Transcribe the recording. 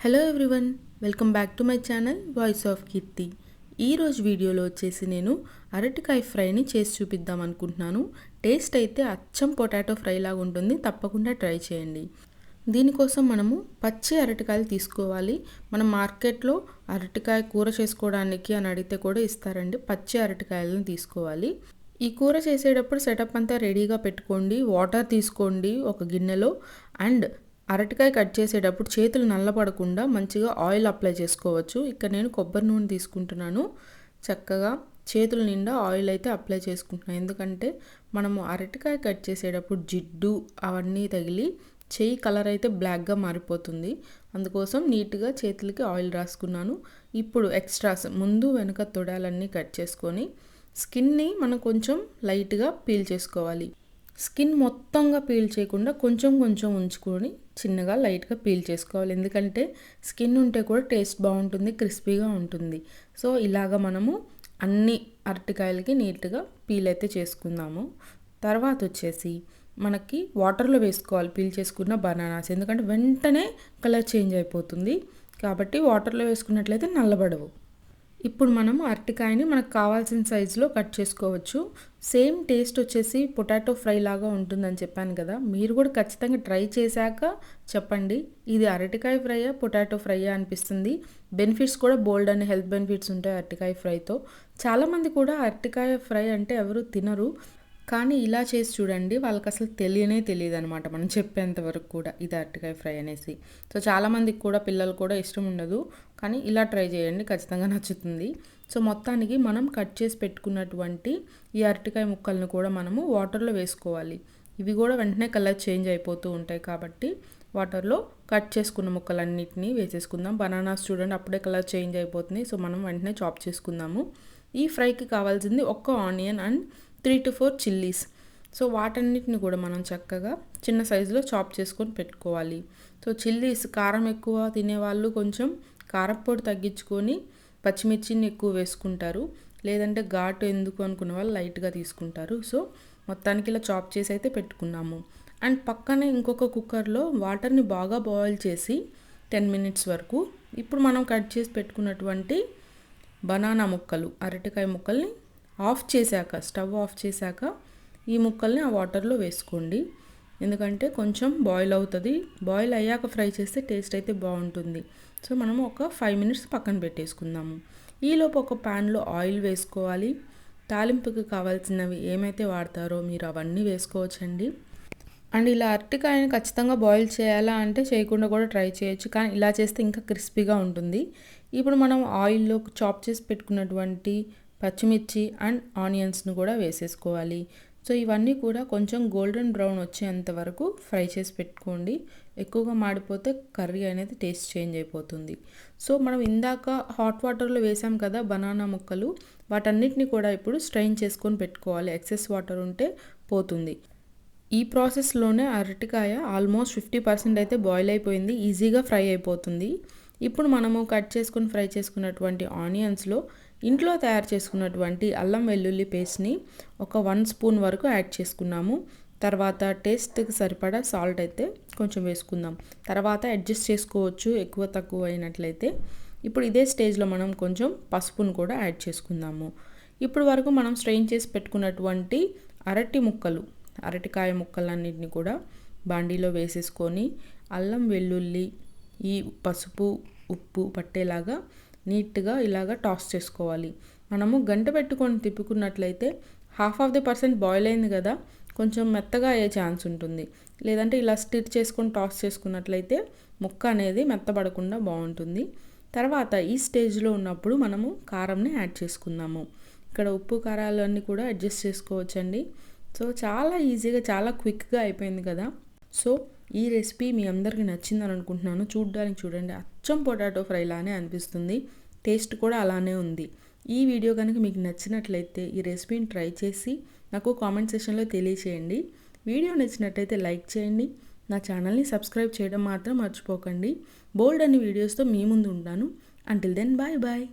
Hello everyone welcome back to my channel voice of Keerthi ఈరోజు వీడియోలో వచ్చేసి నేను అరటికాయ ఫ్రైని చేసి చూపిద్దాం అనుకుంటున్నాను. టేస్ట్ అయితే అచ్చం పొటాటో ఫ్రై లాగా ఉంటుంది తప్పకుండా ట్రై చేయండి. దీనికోసం మనము పచ్చి అరటికాయలు తీసుకోవాలి. మనం మార్కెట్లో అరటికాయ కూర చేసుకోవడానికి అని అడిగితే కూడా ఇస్తారండి పచ్చి అరటికాయలను తీసుకోవాలి. ఈ కూర చేసేటప్పుడు సెటప్ అంతా రెడీగా పెట్టుకోండి వాటర్ తీసుకోండి ఒక గిన్నెలో. అండ్ అరటికాయ కట్ చేసేటప్పుడు చేతులు నల్లపడకుండా మంచిగా ఆయిల్ అప్లై చేసుకోవచ్చు. ఇక్కడ నేను కొబ్బరి నూనె తీసుకుంటున్నాను. చక్కగా చేతుల నిండా ఆయిల్ అయితే అప్లై చేసుకుంటున్నాను. ఎందుకంటే మనము అరటికాయ కట్ చేసేటప్పుడు జిడ్డు అవన్నీ తగిలి చెయ్యి కలర్ అయితే బ్లాక్గా మారిపోతుంది. అందుకోసం నీట్గా చేతులకి ఆయిల్ రాసుకున్నాను. ఇప్పుడు ఎక్స్ట్రాస్ ముందు వెనుక తొడాలన్నీ కట్ చేసుకొని స్కిన్ని మనం కొంచెం లైట్గా పీల్ చేసుకోవాలి. స్కిన్ మొత్తంగా పీల్ చేయకుండా కొంచెం కొంచెం ఉంచుకొని చిన్నగా లైట్గా పీల్ చేసుకోవాలి. ఎందుకంటే స్కిన్ ఉంటే కూడా టేస్ట్ బాగుంటుంది క్రిస్పీగా ఉంటుంది. సో ఇలాగ మనము అన్ని అరటికాయలకి నీట్గా పీల్ అయితే చేసుకుందాము. తర్వాత వచ్చేసి మనకి వాటర్లో వేసుకోవాలి పీల్ చేసుకున్న బనానాస్. ఎందుకంటే వెంటనే కలర్ చేంజ్ అయిపోతుంది. కాబట్టి వాటర్లో వేసుకున్నట్లయితే నల్లబడవు. ఇప్పుడు మనం అరటికాయని మనకు కావాల్సిన సైజులో కట్ చేసుకోవచ్చు. సేమ్ టేస్ట్ వచ్చేసి పొటాటో ఫ్రై లాగా ఉంటుందని చెప్పాను కదా. మీరు కూడా ఖచ్చితంగా ట్రై చేశాక చెప్పండి. ఇది అరటికాయ ఫ్రైయా పొటాటో ఫ్రైయా అనిపిస్తుంది. బెనిఫిట్స్ కూడా బోల్డ్ అనే హెల్త్ బెనిఫిట్స్ ఉంటాయి అరటికాయ ఫ్రైతో. చాలామంది కూడా అరటికాయ ఫ్రై అంటే ఎవరు తినరు. కానీ ఇలా చేసి చూడండి వాళ్ళకి అసలు తెలియనే తెలియదు అనమాట మనం చెప్పేంత వరకు కూడా ఇది అరటికాయ ఫ్రై అనేసి. సో చాలామందికి కూడా పిల్లలు కూడా ఇష్టం ఉండదు. కానీ ఇలా ట్రై చేయండి ఖచ్చితంగా నచ్చుతుంది. సో మొత్తానికి మనం కట్ చేసి పెట్టుకున్నటువంటి ఈ అరటికాయ ముక్కలను కూడా మనము వాటర్లో వేసుకోవాలి. ఇవి కూడా వెంటనే కలర్ చేంజ్ అయిపోతూ ఉంటాయి కాబట్టి వాటర్లో కట్ చేసుకున్న ముక్కలన్నిటినీ వేసేసుకుందాం. బనానాస్ చూడండి అప్పుడే కలర్ చేంజ్ అయిపోతుంది. సో మనం వెంటనే చాప్ చేసుకుందాము. ఈ ఫ్రైకి కావాల్సింది ఒక్క onion and three two four chillies. So వాటన్నిటిని కూడా మనం చక్కగా చిన్న సైజులో చాప్ చేసుకొని పెట్టుకోవాలి. సో చిల్లీస్ కారం ఎక్కువ తినేవాళ్ళు కొంచెం కారప్పొడి తగ్గించుకొని పచ్చిమిర్చిని ఎక్కువ వేసుకుంటారు. లేదంటే ఘాటు ఎందుకు అనుకున్న వాళ్ళు లైట్గా తీసుకుంటారు. సో మొత్తానికి ఇలా చాప్ చేసి అయితే పెట్టుకున్నాము. అండ్ పక్కనే ఇంకొక కుక్కర్లో వాటర్ని బాగా బాయిల్ చేసి టెన్ మినిట్స్ వరకు ఇప్పుడు మనం కట్ చేసి పెట్టుకున్నటువంటి బనానా ముక్కలు అరటికాయ ముక్కల్ని ఆఫ్ చేశాక స్టవ్ ఆఫ్ చేశాక ఈ ముక్కల్ని ఆ వాటర్లో వేసుకోండి. ఎందుకంటే కొంచెం బాయిల్ అవుతుంది. బాయిల్ అయ్యాక ఫ్రై చేస్తే టేస్ట్ అయితే బాగుంటుంది. సో మనము ఒక ఫైవ్ మినిట్స్ పక్కన పెట్టేసుకుందాము. ఈలోపు ఒక ప్యాన్లో ఆయిల్ వేసుకోవాలి. తాలింపుకి కావాల్సినవి ఏమైతే వాడతారో మీరు అవన్నీ వేసుకోవచ్చండి. అండ్ ఇలా అరటికాయని ఖచ్చితంగా బాయిల్ చేయాలా అంటే చేయకుండా కూడా ట్రై చేయొచ్చు. కానీ ఇలా చేస్తే ఇంకా క్రిస్పీగా ఉంటుంది. ఇప్పుడు మనం ఆయిల్లో చాప్ చేసి పెట్టుకున్నటువంటి పచ్చిమిర్చి అండ్ ఆనియన్స్ను కూడా వేసేసుకోవాలి. సో ఇవన్నీ కూడా కొంచెం గోల్డెన్ బ్రౌన్ వచ్చేంత వరకు ఫ్రై చేసి పెట్టుకోండి. ఎక్కువగా మాడిపోతే కర్రీ అనేది టేస్ట్ చేంజ్ అయిపోతుంది. సో మనం ఇందాక హాట్ వాటర్లో వేసాం కదా బనానా ముక్కలు వాటన్నిటిని కూడా ఇప్పుడు స్ట్రైన్ చేసుకొని పెట్టుకోవాలి. ఎక్సెస్ వాటర్ ఉంటే పోతుంది. ఈ ప్రాసెస్లోనే అరటికాయ ఆల్మోస్ట్ ఫిఫ్టీ పర్సెంట్ అయితే బాయిల్ అయిపోయింది. ఈజీగా ఫ్రై అయిపోతుంది. ఇప్పుడు మనము కట్ చేసుకుని ఫ్రై చేసుకున్నటువంటి ఆనియన్స్లో ఇంట్లో తయారు చేసుకున్నటువంటి అల్లం వెల్లుల్లి పేస్ట్ని ఒక వన్ స్పూన్ వరకు యాడ్ చేసుకున్నాము. తర్వాత టేస్ట్కి సరిపడా సాల్ట్ అయితే కొంచెం వేసుకుందాం. తర్వాత అడ్జస్ట్ చేసుకోవచ్చు ఎక్కువ తక్కువ అయినట్లయితే. ఇప్పుడు ఇదే స్టేజ్లో మనం కొంచెం పసుపును కూడా యాడ్ చేసుకుందాము. ఇప్పుడు వరకు మనం స్ట్రెయిన్ చేసి పెట్టుకున్నటువంటి అరటి ముక్కలు అరటికాయ ముక్కలన్నింటినీ కూడా బాండీలో వేసేసుకొని అల్లం వెల్లుల్లి ఈ పసుపు ఉప్పు పట్టేలాగా నీట్గా ఇలాగా టాస్ చేసుకోవాలి. మనము గంట పెట్టుకొని తిప్పుకున్నట్లయితే half of the percent boil అయింది కదా కొంచెం మెత్తగా అయ్యే ఛాన్స్ ఉంటుంది. లేదంటే ఇలా స్టిర్ చేసుకొని టాస్ చేసుకున్నట్లయితే ముక్క అనేది మెత్తబడకుండా బాగుంటుంది. తర్వాత ఈ స్టేజ్లో ఉన్నప్పుడు మనము కారంని యాడ్ చేసుకుందాము. ఇక్కడ ఉప్పు కారాలు అన్నీ కూడా అడ్జస్ట్ చేసుకోవచ్చండి. సో చాలా ఈజీగా చాలా క్విక్గా అయిపోయింది కదా. సో ఈ రెసిపీ మీ అందరికీ నచ్చిందని అనుకుంటున్నాను చూడడానికి చూడండి. అచ్చం పొటాటో ఫ్రై లానే అనిపిస్తుంది. టేస్ట్ కూడా అలానే ఉంది. ఈ వీడియో కనుక మీకు నచ్చినట్లయితే ఈ రెసిపీని ట్రై చేసి నాకు కామెంట్ సెషన్లో తెలియచేయండి. వీడియో నచ్చినట్టయితే లైక్ చేయండి. నా ఛానల్ని సబ్స్క్రైబ్ చేయడం మాత్రం మర్చిపోకండి. బోల్డ్ అన్ని వీడియోస్తో మీ ముందు ఉంటాను. Until then bye bye